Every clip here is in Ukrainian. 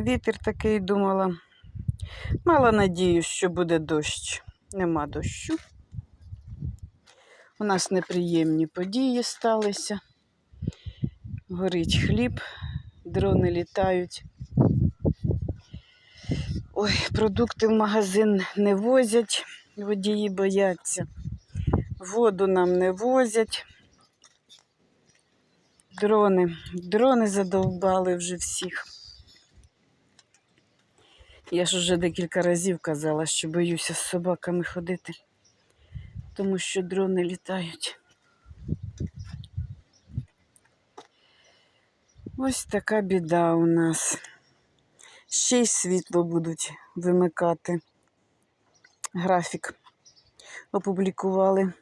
Вітер такий думала. Мала надію, що буде дощ. Нема дощу. У нас неприємні події сталися. Горить хліб, дрони літають. Ой, продукти в магазин не возять, водії бояться. Воду нам не возять. Дрони, дрони задовбали вже всіх. Я ж уже декілька разів казала, що боюся з собаками ходити, тому що дрони літають. Ось така біда у нас. Ще й світло будуть вимикати. Графік опублікували.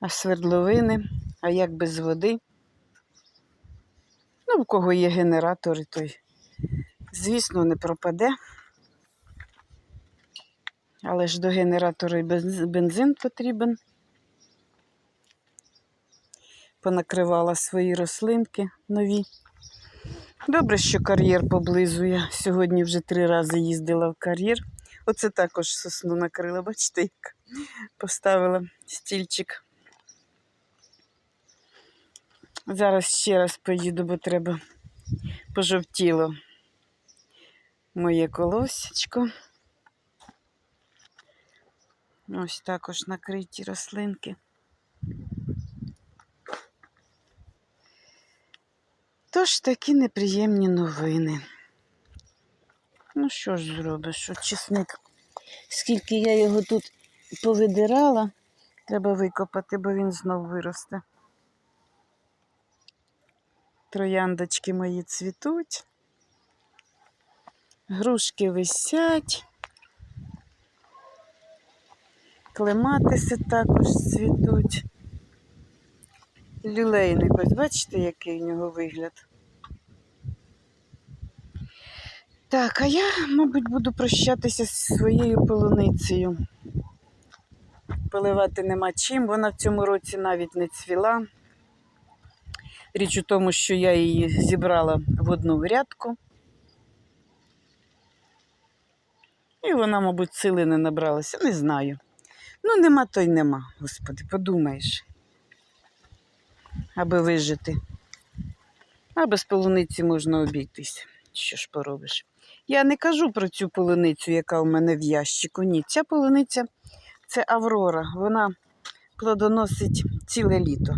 А свердловини, а як без води? В кого є генератори, той, звісно, не пропаде. Але ж до генератора і бензин потрібен. Понакривала свої рослинки нові. Добре, що кар'єр поблизу. Я сьогодні вже три рази їздила в кар'єр. Оце також сосну накрила, бачите, як поставила стільчик. Зараз ще раз поїду, бо треба пожовтіло моє колосечко. Ось також накриті рослинки. Тож такі неприємні новини. Ну, що ж зробиш, от чесник. Скільки я його тут повидирала, треба викопати, бо він знов виросте. Трояндочки мої цвітуть. Грушки висять. Клематиси також цвітуть. Лілейник, ось бачите, який у нього вигляд. Так, а я, мабуть, буду прощатися зі своєю полуницею. Поливати нема чим, вона в цьому році навіть не цвіла. Річ у тому, що я її зібрала в одну грядку. І вона, мабуть, сили не набралася, не знаю. Ну, нема, то й нема, господи, подумаєш. Аби вижити. А без полуниці можна обійтись. Що ж поробиш? Я не кажу про цю полуницю, яка у мене в ящику. Ні, ця полуниця це Аврора. Вона плодоносить ціле літо.